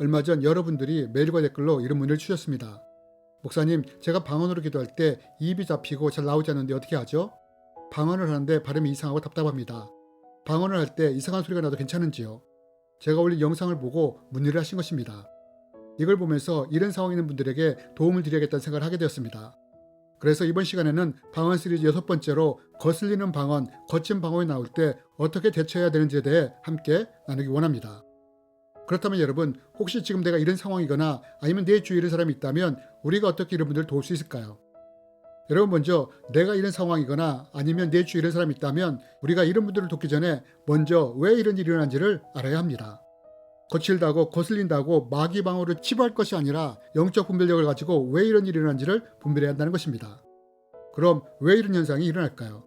얼마 전 여러분들이 메일과 댓글로 이런 문의를 주셨습니다. 목사님, 제가 방언으로 기도할 때 입이 잡히고 잘 나오지 않는데 어떻게 하죠? 방언을 하는데 발음이 이상하고 답답합니다. 방언을 할 때 이상한 소리가 나도 괜찮은지요? 제가 올린 영상을 보고 문의를 하신 것입니다. 이걸 보면서 이런 상황에 있는 분들에게 도움을 드려야겠다는 생각을 하게 되었습니다. 그래서 이번 시간에는 방언 시리즈 여섯 번째로 거슬리는 방언, 거친 방언이 나올 때 어떻게 대처해야 되는지에 대해 함께 나누기 원합니다. 그렇다면 여러분, 혹시 지금 내가 이런 상황이거나 아니면 내 주위에 이런 사람이 있다면 우리가 어떻게 이런 분들을 도울 수 있을까요? 여러분 먼저 내가 이런 상황이거나 아니면 내 주위에 이런 사람이 있다면 우리가 이런 분들을 돕기 전에 먼저 왜 이런 일이 일어난지를 알아야 합니다. 거칠다고 거슬린다고 마귀방어를 치부할 것이 아니라 영적 분별력을 가지고 왜 이런 일이 일어난지를 분별해야 한다는 것입니다. 그럼 왜 이런 현상이 일어날까요?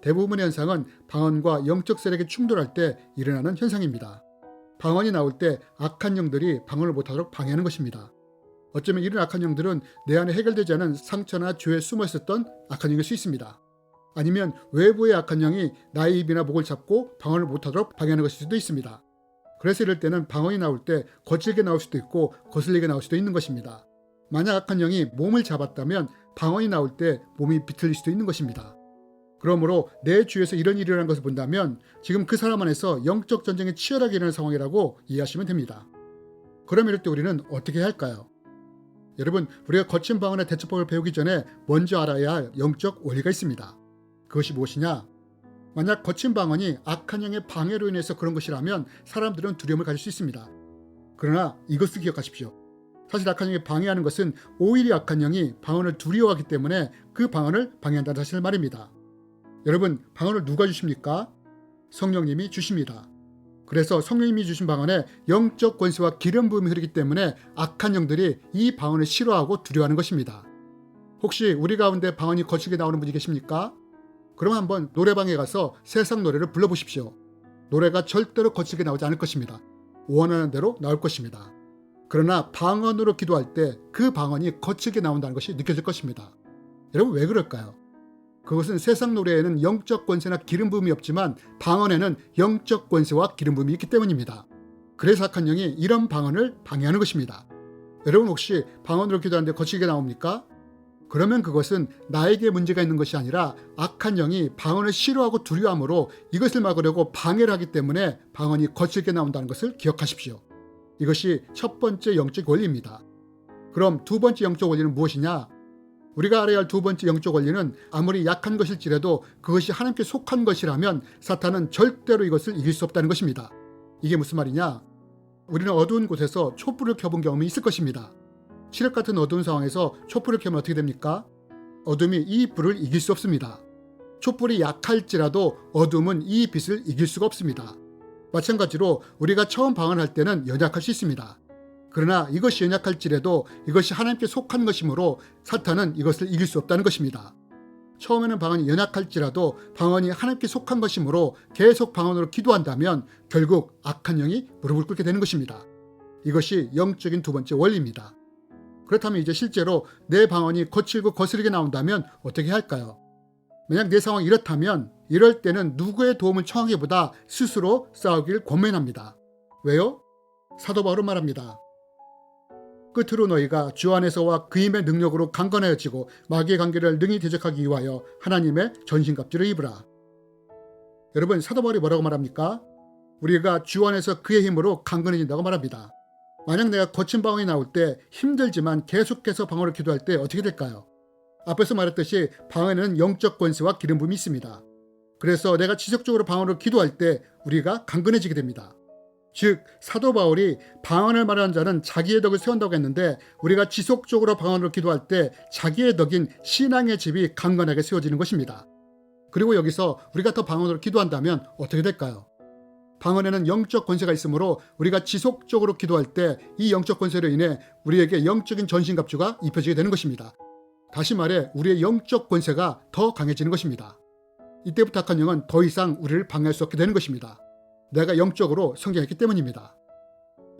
대부분의 현상은 방언과 영적 세력이 충돌할 때 일어나는 현상입니다. 방언이 나올 때 악한 영들이 방언을 못하도록 방해하는 것입니다. 어쩌면 이런 악한 영들은 내 안에 해결되지 않은 상처나 죄에 숨어 있었던 악한 영일 수 있습니다. 아니면 외부의 악한 영이 나의 입이나 목을 잡고 방언을 못하도록 방해하는 것일 수도 있습니다. 그래서 이럴 때는 방언이 나올 때 거칠게 나올 수도 있고 거슬리게 나올 수도 있는 것입니다. 만약 악한 영이 몸을 잡았다면 방언이 나올 때 몸이 비틀릴 수도 있는 것입니다. 그러므로 내 주위에서 이런 일이 일어난 것을 본다면 지금 그 사람 안에서 영적 전쟁이 치열하게 일어나는 상황이라고 이해하시면 됩니다. 그럼 이럴 때 우리는 어떻게 해야 할까요? 여러분, 우리가 거친 방언의 대처법을 배우기 전에 먼저 알아야 할 영적 원리가 있습니다. 그것이 무엇이냐? 만약 거친 방언이 악한 영의 방해로 인해서 그런 것이라면 사람들은 두려움을 가질 수 있습니다. 그러나 이것을 기억하십시오. 사실 악한 영이 방해하는 것은 오히려 악한 영이 방언을 두려워하기 때문에 그 방언을 방해한다는 사실을 말입니다. 여러분, 방언을 누가 주십니까? 성령님이 주십니다. 그래서 성령님이 주신 방언에 영적 권세와 기름 부음이 흐르기 때문에 악한 영들이 이 방언을 싫어하고 두려워하는 것입니다. 혹시 우리 가운데 방언이 거칠게 나오는 분이 계십니까? 그럼 한번 노래방에 가서 세상 노래를 불러보십시오. 노래가 절대로 거칠게 나오지 않을 것입니다. 원하는 대로 나올 것입니다. 그러나 방언으로 기도할 때 그 방언이 거칠게 나온다는 것이 느껴질 것입니다. 여러분 왜 그럴까요? 그것은 세상 노래에는 영적 권세나 기름 부음이 없지만 방언에는 영적 권세와 기름 부음이 있기 때문입니다. 그래서 악한 영이 이런 방언을 방해하는 것입니다. 여러분 혹시 방언으로 기도하는데 거칠게 나옵니까? 그러면 그것은 나에게 문제가 있는 것이 아니라 악한 영이 방언을 싫어하고 두려워함으로 이것을 막으려고 방해를 하기 때문에 방언이 거칠게 나온다는 것을 기억하십시오. 이것이 첫 번째 영적 원리입니다. 그럼 두 번째 영적 원리는 무엇이냐? 우리가 알아야 할 두 번째 영적 원리는 아무리 약한 것일지라도 그것이 하나님께 속한 것이라면 사탄은 절대로 이것을 이길 수 없다는 것입니다. 이게 무슨 말이냐? 우리는 어두운 곳에서 촛불을 켜본 경험이 있을 것입니다. 칠흑 같은 어두운 상황에서 촛불을 켜면 어떻게 됩니까? 어둠이 이 불을 이길 수 없습니다. 촛불이 약할지라도 어둠은 이 빛을 이길 수가 없습니다. 마찬가지로 우리가 처음 방언할 때는 연약할 수 있습니다. 그러나 이것이 연약할지라도 이것이 하나님께 속한 것이므로 사탄은 이것을 이길 수 없다는 것입니다. 처음에는 방언이 연약할지라도 방언이 하나님께 속한 것이므로 계속 방언으로 기도한다면 결국 악한 영이 무릎을 꿇게 되는 것입니다. 이것이 영적인 두 번째 원리입니다. 그렇다면 이제 실제로 내 방언이 거칠고 거스르게 나온다면 어떻게 할까요? 만약 내 상황이 이렇다면 이럴 때는 누구의 도움을 청하기보다 스스로 싸우길 권면합니다. 왜요? 사도 바울은 말합니다. 끝으로 너희가 주 안에서와 그 힘의 능력으로 강건하여지고 마귀의 관계를 능히 대적하기 위하여 하나님의 전신갑주를 입으라. 여러분 사도 바울이 뭐라고 말합니까? 우리가 주 안에서 그의 힘으로 강건해진다고 말합니다. 만약 내가 거친 방언이 나올 때 힘들지만 계속해서 방언을 기도할 때 어떻게 될까요? 앞에서 말했듯이 방언에는 영적 권세와 기름 부음이 있습니다. 그래서 내가 지속적으로 방언을 기도할 때 우리가 강건해지게 됩니다. 즉 사도 바울이 방언을 말하는 자는 자기의 덕을 세운다고 했는데 우리가 지속적으로 방언을 기도할 때 자기의 덕인 신앙의 집이 강건하게 세워지는 것입니다. 그리고 여기서 우리가 더 방언으로 기도한다면 어떻게 될까요? 방언에는 영적 권세가 있으므로 우리가 지속적으로 기도할 때 이 영적 권세로 인해 우리에게 영적인 전신갑주가 입혀지게 되는 것입니다. 다시 말해 우리의 영적 권세가 더 강해지는 것입니다. 이때부터 악한 영은 더 이상 우리를 방해할 수 없게 되는 것입니다. 내가 영적으로 성장했기 때문입니다.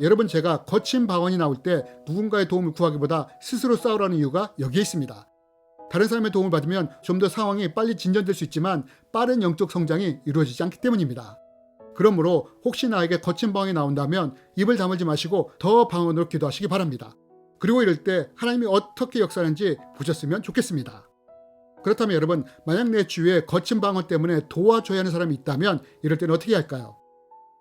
여러분 제가 거친 방언이 나올 때 누군가의 도움을 구하기보다 스스로 싸우라는 이유가 여기에 있습니다. 다른 사람의 도움을 받으면 좀 더 상황이 빨리 진전될 수 있지만 빠른 영적 성장이 이루어지지 않기 때문입니다. 그러므로 혹시 나에게 거친 방언이 나온다면 입을 다물지 마시고 더 방언으로 기도하시기 바랍니다. 그리고 이럴 때 하나님이 어떻게 역사하는지 보셨으면 좋겠습니다. 그렇다면 여러분, 만약 내 주위에 거친 방언 때문에 도와줘야 하는 사람이 있다면 이럴 때는 어떻게 할까요?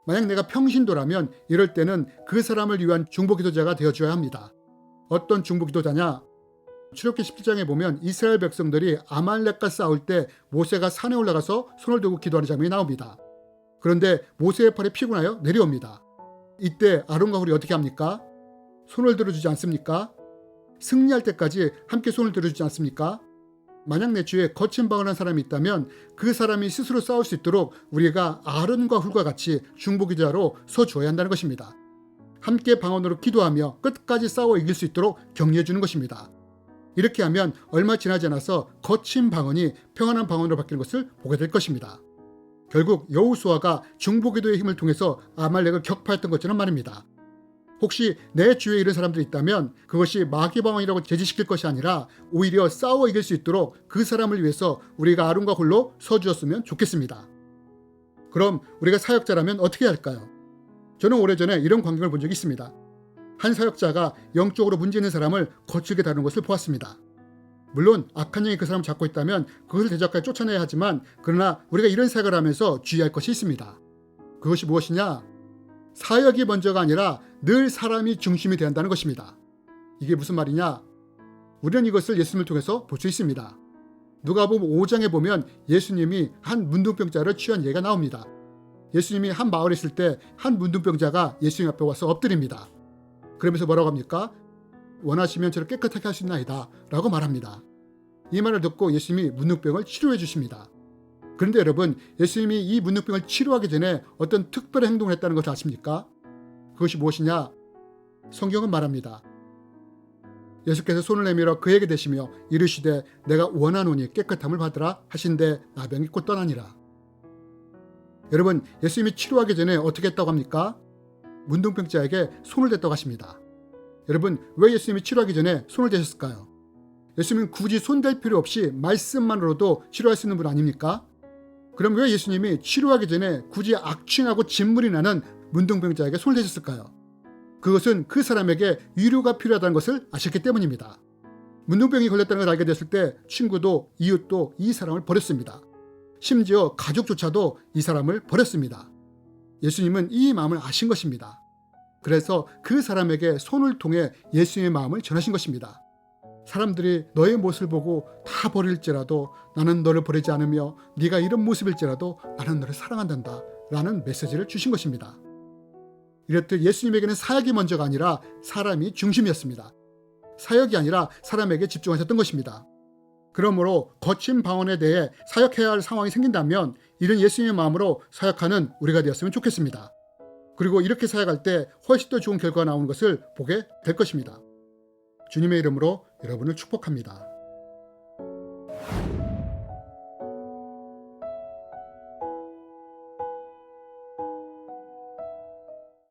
만약 내가 평신도라면 이럴 때는 그 사람을 위한 중보기도자가 되어줘야 합니다. 어떤 중보기도자냐? 출애굽기 17장에 보면 이스라엘 백성들이 아말렉과 싸울 때 모세가 산에 올라가서 손을 들고 기도하는 장면이 나옵니다. 그런데 모세의 팔이 피곤하여 내려옵니다. 이때 아론과 훌이 어떻게 합니까? 손을 들어주지 않습니까? 승리할 때까지 함께 손을 들어주지 않습니까? 만약 내 주위에 거친 방언한 사람이 있다면 그 사람이 스스로 싸울 수 있도록 우리가 아론과 훌과 같이 중보기자로 서주어야 한다는 것입니다. 함께 방언으로 기도하며 끝까지 싸워 이길 수 있도록 격려해 주는 것입니다. 이렇게 하면 얼마 지나지 않아서 거친 방언이 평안한 방언으로 바뀌는 것을 보게 될 것입니다. 결국 여우수아가 중보기도의 힘을 통해서 아말렉을 격파했던 것처럼 말입니다. 혹시 내 주위에 이런 사람들이 있다면 그것이 마귀 방언이라고 제지시킬 것이 아니라 오히려 싸워 이길 수 있도록 그 사람을 위해서 우리가 아론과 홀로 서주었으면 좋겠습니다. 그럼 우리가 사역자라면 어떻게 할까요? 저는 오래전에 이런 광경을 본 적이 있습니다. 한 사역자가 영적으로 문제 있는 사람을 거칠게 다루는 것을 보았습니다. 물론 악한 영이 그 사람을 잡고 있다면 그것을 대적하여 쫓아내야 하지만 그러나 우리가 이런 사역을 하면서 주의할 것이 있습니다. 그것이 무엇이냐? 사역이 먼저가 아니라 늘 사람이 중심이 되야 한다는 것입니다. 이게 무슨 말이냐? 우리는 이것을 예수님을 통해서 볼 수 있습니다. 누가복음 5장에 보면 예수님이 한 문둥병자를 취한 예가 나옵니다. 예수님이 한 마을에 있을 때 한 문둥병자가 예수님 앞에 와서 엎드립니다. 그러면서 뭐라고 합니까? 원하시면 저를 깨끗하게 있나이다 라고 말합니다. 이 말을 듣고 예수님이 문둥병을 치료해 주십니다. 그런데 여러분 예수님이 이 문둥병을 치료하기 전에 어떤 특별한 행동을 했다는 것을 아십니까? 그것이 무엇이냐? 성경은 말합니다. 예수께서 손을 내밀어 그에게 대시며 이르시되 내가 원하노니 깨끗함을 받으라 하신데 나병이 곧 떠나니라. 여러분 예수님이 치료하기 전에 어떻게 했다고 합니까? 문둥병자에게 손을 댔다고 하십니다. 여러분 왜 예수님이 치료하기 전에 손을 대셨을까요? 예수님은 굳이 손댈 필요 없이 말씀만으로도 치료할 수 있는 분 아닙니까? 그럼 왜 예수님이 치료하기 전에 굳이 악취나고 진물이 나는 문둥병자에게 손을 대셨을까요? 그것은 그 사람에게 위로가 필요하다는 것을 아셨기 때문입니다. 문둥병이 걸렸다는 걸 알게 됐을 때 친구도 이웃도 이 사람을 버렸습니다. 심지어 가족조차도 이 사람을 버렸습니다. 예수님은 이 마음을 아신 것입니다. 그래서 그 사람에게 손을 통해 예수님의 마음을 전하신 것입니다. 사람들이 너의 모습을 보고 다 버릴지라도 나는 너를 버리지 않으며 네가 이런 모습일지라도 나는 너를 사랑한단다 라는 메시지를 주신 것입니다. 이렇듯 예수님에게는 사역이 먼저가 아니라 사람이 중심이었습니다. 사역이 아니라 사람에게 집중하셨던 것입니다. 그러므로 거친 방언에 대해 사역해야 할 상황이 생긴다면 이런 예수님의 마음으로 사역하는 우리가 되었으면 좋겠습니다. 그리고 이렇게 사역할 때 훨씬 더 좋은 결과가 나오는 것을 보게 될 것입니다. 주님의 이름으로 여러분을 축복합니다.